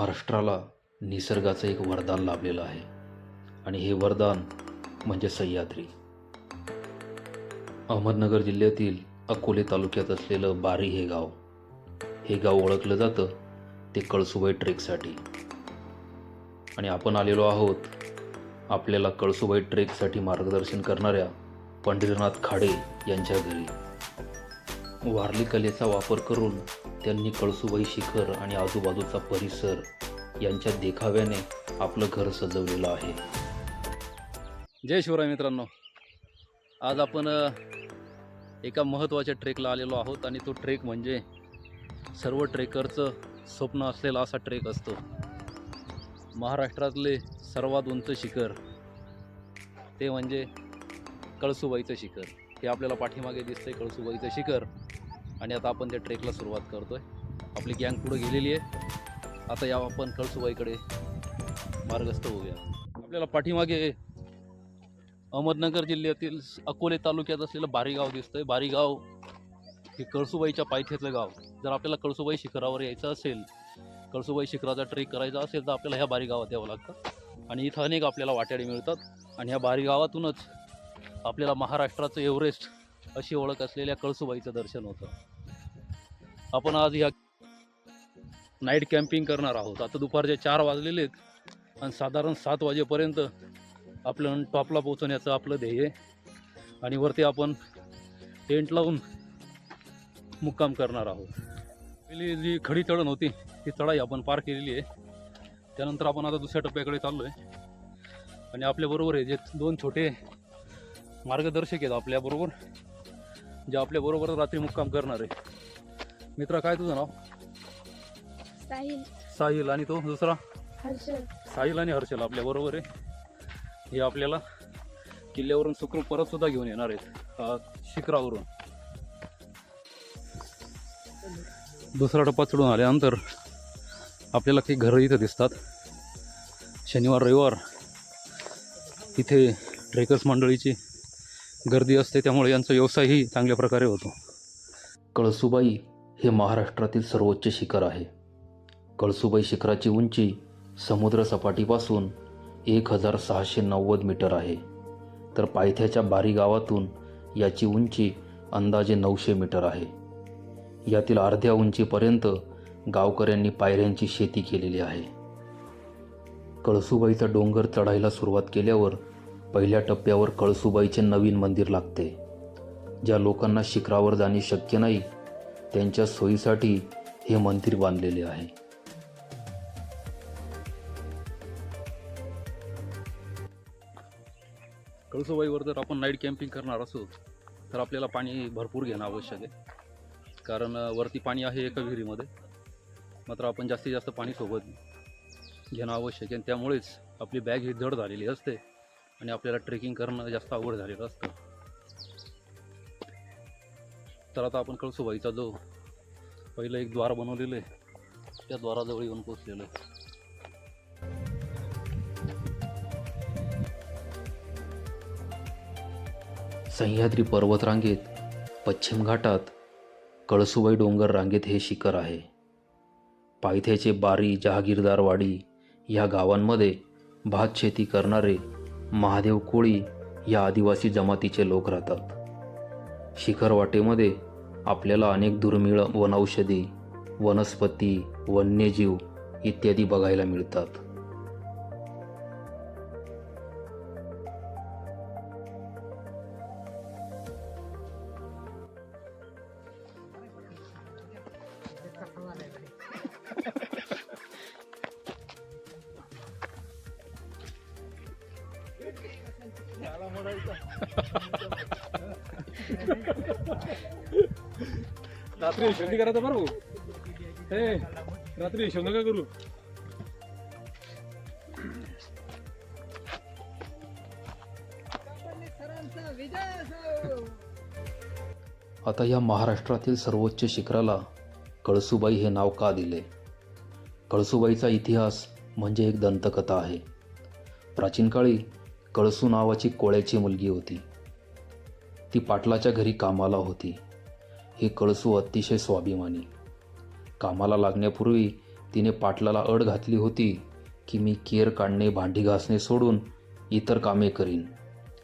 महाराष्ट्राला निसर्गाचं एक वरदान लाभलेलं आहे. आणि हे वरदान म्हणजे सह्याद्री. अहमदनगर जिल्ह्यातील अकोले तालुक्यात असलेलं बारी हे गाव हे गाव ओळखलं जातं ते कळसुबाई ट्रेकसाठी. आणि आपण आलेलो आहोत आपल्याला कळसुबाई ट्रेकसाठी मार्गदर्शन करणाऱ्या पंढरीनाथ खाडे यांच्या घरी. वारली कलेचा वापर करून त्यांनी कळसुबाई शिखर आणि आजूबाजूचा परिसर यांच्या देखाव्याने आपलं घर सजवलेलं आहे. जय शिवराय मित्रांनो. आज आपण एका महत्त्वाच्या ट्रेकला आलेलो आहोत आणि तो ट्रेक म्हणजे सर्व ट्रेकरचं स्वप्न असलेला असा ट्रेक असतो. महाराष्ट्रातले सर्वात उंच शिखर ते म्हणजे कळसुबाईचं शिखर. हे आपल्याला पाठीमागे दिसतंय कळसुबाईचं शिखर. आणि आता आपण त्या ट्रेकला सुरुवात करतोय. आपली गँग पुढे गेलेली आहे. आता या आपण कळसुबाईकडे मार्गस्थ होऊया. आपल्याला पाठीमागे अहमदनगर जिल्ह्यातील अकोले तालुक्यात असलेलं बारीगाव दिसतंय. बारीगाव हे कळसुबाईच्या पायथ्यातलं गाव. जर आपल्याला कळसुबाई शिखरावर यायचं असेल कळसुबाई शिखराचा ट्रेक करायचा असेल तर आपल्याला ह्या बारी गावात यावं लागतं. आणि इथं अनेक आपल्याला वाट्याडे मिळतात. आणि ह्या बारी गावातूनच आपल्याला महाराष्ट्राचं एव्हरेस्ट अशी ओळख असलेल्या कळसुबाईचं दर्शन होतं. आपण आज ह्या नाईट कॅम्पिंग करणार आहोत. आता दुपारचे चार वाजलेले आहेत आणि साधारण सात वाजेपर्यंत आपलं टॉपला पोहोचवण्याचं आपलं ध्येय आहे. आणि वरती आपण टेंट लावून मुक्काम करणार आहोत. पहिली जी खडी चढण होती ती चढाई आपण पार केलेली आहे. त्यानंतर आपण आता दुसऱ्या टप्प्याकडे चाललो आहे आणि आपल्याबरोबर आहे जे दोन छोटे मार्गदर्शक आहेत आपल्याबरोबर जे आपल्याबरोबर रात्री मुक्काम करणार आहे. मित्रा काय तुझं नाव? साहिल. साहिल. आणि तो दुसरा? हर्षल. साहिल आणि हर्षल आपल्या बरोबर आहे? हे आपल्याला किल्ल्यावरून सुखरूप परत सुद्धा घेऊन येणार आहेत अ, शिखरावरून. दुसरा टप्पा चढून आल्यानंतर आपल्याला काही घरं इथं दिसतात. शनिवार रविवार इथे ट्रेकर्स मंडळीची गर्दी असते त्यामुळे यांचा व्यवसायही चांगल्या प्रकारे होतो. कळसुबाई हे महाराष्ट्रातील सर्वोच्च शिखर आहे. कळसुबाई शिखराची उंची समुद्रसपाटीपासून एक हजार सहाशे नव्वद मीटर आहे. तर पायथ्याच्या बारी गावातून याची उंची अंदाजे नऊशे मीटर आहे. यातील अर्ध्या उंचीपर्यंत गावकऱ्यांनी पायऱ्यांची शेती केलेली आहे. कळसुबाईचा डोंगर चढायला सुरुवात केल्यावर पहिल्या टप्प्यावर कळसुबाईचे नवीन मंदिर लागते. ज्या लोकांना शिखरावर जाणे शक्य नाही त्यांच्या सोयीसाठी हे मंदिर बांधलेले आहे. कळसुबाईवर जर आपण नाईट कॅम्पिंग करणार असू तर आपल्याला पाणी भरपूर घेणं आवश्यक आहे. कारण वरती पाणी आहे एका विहिरीमध्ये. मात्र आपण जास्तीत जास्त पाणी सोबत घेणं आवश्यक आहे. आणि त्यामुळेच आपली बॅग ही जड झालेली असते आणि आपल्याला ट्रेकिंग करणं जास्त अवघड झालेलं असतं. तर आता आपण कळसुबाईचा जो पहिलं एक द्वार बनवलेलं आहे त्या द्वाराजवळ येऊन पोचलेलं आहे. सह्याद्री पर्वतरांगेत पश्चिम घाटात कळसुबाई डोंगर रांगेत हे शिखर आहे. पायथ्याचे बारी जहागीरदारवाडी या गावांमध्ये भात शेती करणारे महादेव कोळी या आदिवासी जमातीचे लोक राहतात. शिखर वाटेमध्ये आपल्याला अनेक दुर्मिळ वनौषधी वनस्पती वन्यजीव इत्यादी बघायला मिळतात. रात्री हिशोब करायचं बरं भाऊ. हे रात्री हिशोब नका करू. आता या महाराष्ट्रातील सर्वोच्च शिखराला कळसुबाई हे नाव का दिले? कळसुबाईचा इतिहास म्हणजे एक दंतकथा आहे. प्राचीन काळी कळसू नावाची कोळ्याची मुलगी होती. ती पाटलाच्या घरी कामाला होती. ही कळसू अतिशय स्वाभिमानी. कामाला लागण्यापूर्वी तिने पाटलाला अड घातली होती की मी केर काढणे भांडी घासणे सोडून इतर कामे करीन.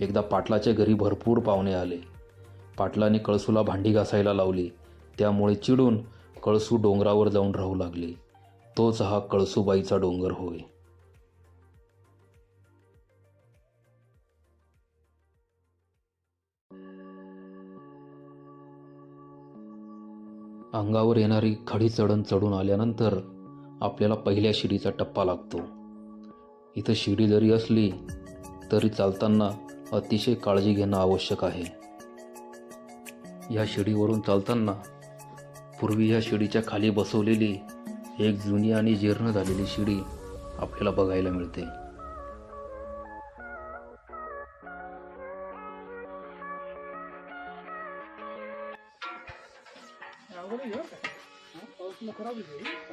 एकदा पाटलाच्या घरी भरपूर पाहुणे आले. पाटलाने कळसूला भांडी घासायला लावली. त्यामुळे चिडून कळसू डोंगरावर जाऊन राहू लागली. तोच हा कळसूबाईचा डोंगर होय. अंगावर येणारी खडी चढण चढून आल्यानंतर आपल्याला पहिल्या शिडीचा टप्पा लागतो. इथं शिडी जरी असली तरी चालताना अतिशय काळजी घेणं आवश्यक आहे. या शिडीवरून चालताना पूर्वी या शिडीच्या खाली बसवलेली एक जुनी आणि जीर्ण झालेली शिडी आपल्याला बघायला मिळते.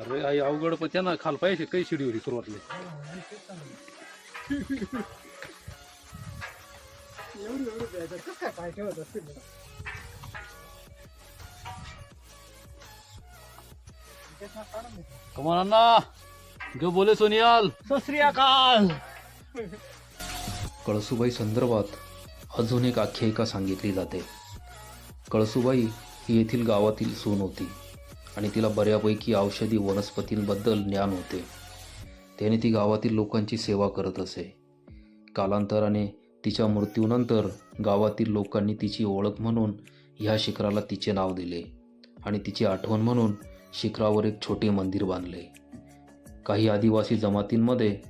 अरे आई अवघड पण त्यांना खाल पाहिजे काही शिडी होती सुरुवातले. कमान अण्णा जो बोले सोनियाल. कळसुबाई संदर्भात अजून एक आख्यायिका सांगितली जाते. कळसुबाई ही येथील गावातील सून होती. आणि तिला बऱ्यापैकी औषधी वनस्पतींबद्दल ज्ञान होते. त्याने ती गावातील लोकांची सेवा करत असे. कालांतराने तिच्या मृत्यूनंतर गावातील लोकांनी तिची ओळख म्हणून ह्या शिखराला तिचे नाव दिले आणि तिची आठवण म्हणून शिखरावर एक छोटे मंदिर बांधले. काही आदिवासी जमातींमध्ये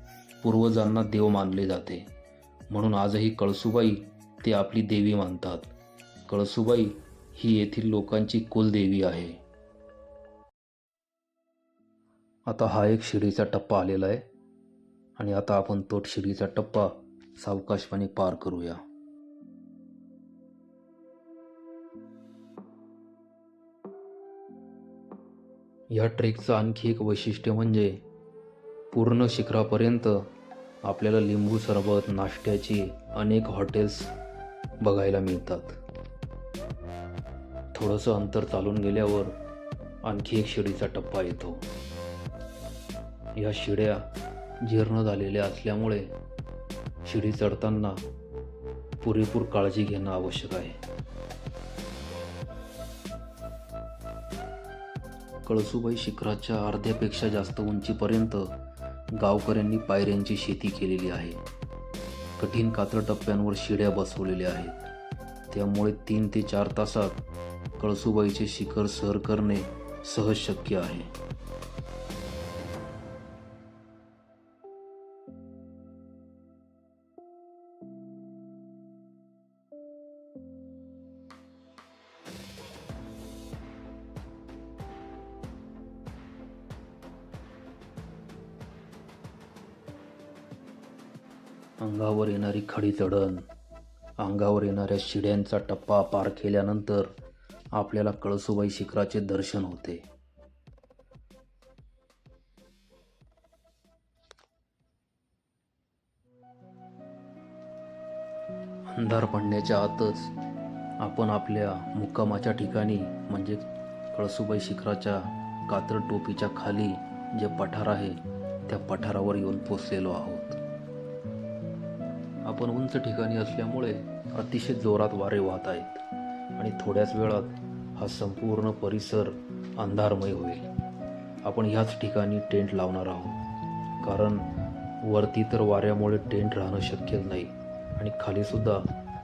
पूर्वजांना देव मानले जाते. म्हणून आजही कळसुबाई ते आपली देवी मानतात. कळसुबाई ही येथील लोकांची कुलदेवी आहे. आता हा एक शिडीचा टप्पा आलेला आहे. आणि आता आपण तो शिडीचा टप्पा सावकाशपणे पार करूया. या ट्रेकचं आणखी एक वैशिष्ट्य म्हणजे पूर्ण शिखरापर्यंत आपल्याला लिंबू सरबत नाश्त्याची अनेक हॉटेल्स बघायला मिळतात. थोडंसं अंतर चालून गेल्यावर आणखी एक शिडीचा टप्पा येतो. या शिड्या जीर्ण झालेल्या असल्यामुळे शिडी चढताना पुरेपूर काळजी घेणं आवश्यक आहे. कळसुबाई शिखराच्या अर्ध्यापेक्षा जास्त उंचीपर्यंत गावकऱ्यांनी पायऱ्यांची शेती केलेली आहे. कठीण कातळ टप्प्यांवर शिड्या बसवलेल्या आहेत. त्यामुळे तीन ते चार तासात कळसुबाईचे शिखर सर करणे सहज शक्य आहे. अंगावर येणारी खडी चढण अंगावर येणाऱ्या शिड्यांचा टप्पा पार केल्यानंतर आपल्याला कळसुबाई शिखराचे दर्शन होते. अंधार पडण्याच्या आतच आपण आपल्या मुक्कामाच्या ठिकाणी म्हणजे कळसुबाई शिखराच्या कातर टोपीच्या खाली जे पठार आहे त्या पठारावर येऊन पोचलेलो आहोत. आपण उंच ठिकाणी असल्यामुळे अतिशय जोरात वारे वाहत आहेत. आणि थोड्याच वेळात हा संपूर्ण परिसर अंधारमय होईल. आपण ह्याच ठिकाणी टेंट लावणार आहोत. कारण वरती तर वाऱ्यामुळे टेंट राहणं शक्य नाही. आणि खालीसुद्धा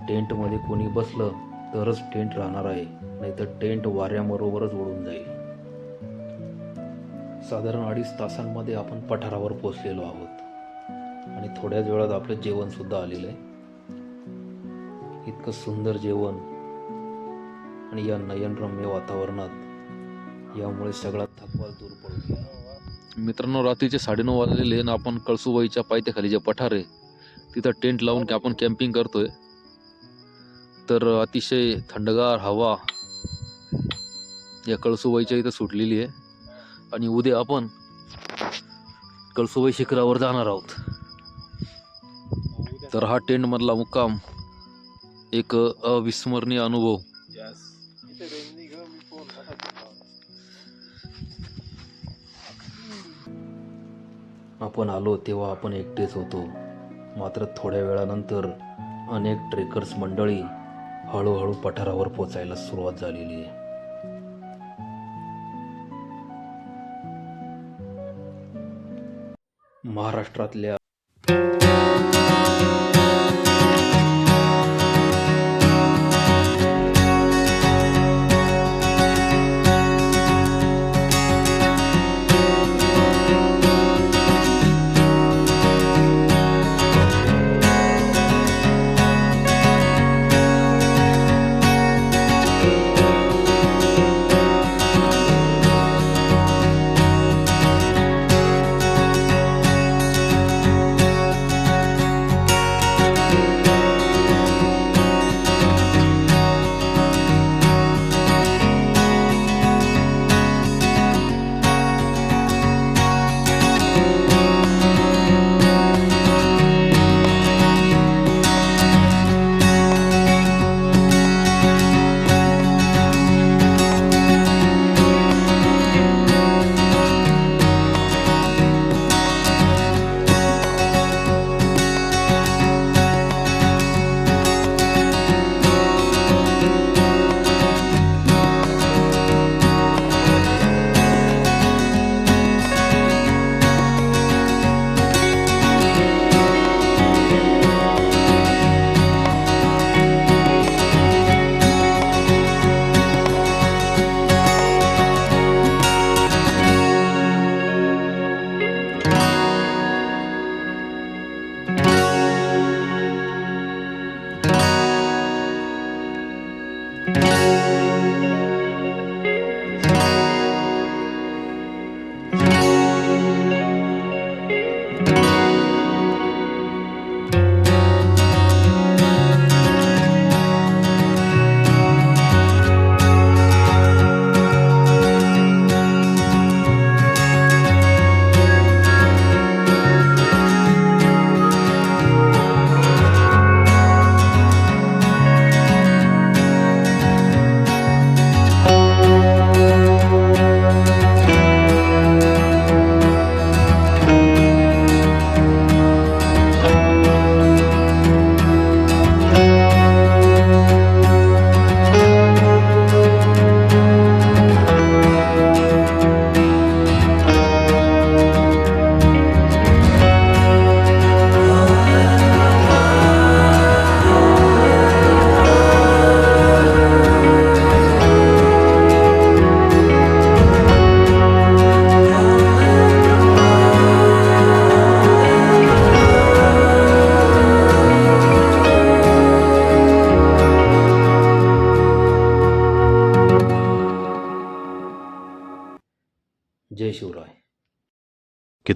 टेंटमध्ये कोणी बसलं तरच टेंट राहणार आहे. नाहीतर टेंट वाऱ्याबरोबरच उडून जाईल. साधारण अडीच तासांमध्ये आपण पठारावर पोचलेलो आहोत. आणि थोड्याच वेळात आपलं जेवण सुद्धा आलेलं आहे. इतकं सुंदर जेवण आणि या नयनरम्य वातावरणात यामुळे सगळा थकवा दूर पडून गेला. मित्रांनो रात्रीचे साडेनऊ वाजलेले ना आपण कळसुबाईच्या पायथ्याखाली जे पठार आहे तिथं टेंट लावून की आपण कॅम्पिंग करतोय. तर अतिशय थंडगार हवा या कळसुबाईच्या इथं सुटलेली आहे. आणि उद्या आपण कळसुबाई शिखरावर जाणार आहोत. तर हा टेंटमधला मुक्काम एक अविस्मरणीय अनुभव. आपण आलो तेव्हा आपण एकटेच होतो. मात्र थोड्या वेळानंतर अनेक ट्रेकर्स मंडळी हळूहळू पठारावर पोचायला सुरुवात झालेली आहे. महाराष्ट्रातल्या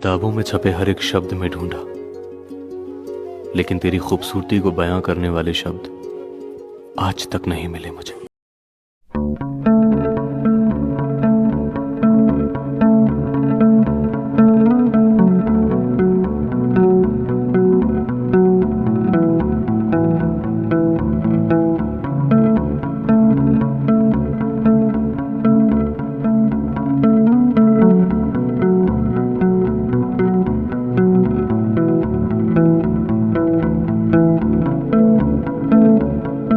किताबों में छपे हर एक शब्द में ढूंढा। लेकिन तेरी खूबसूरती को बयां करने वाले शब्द आज तक नहीं मिले मुझे।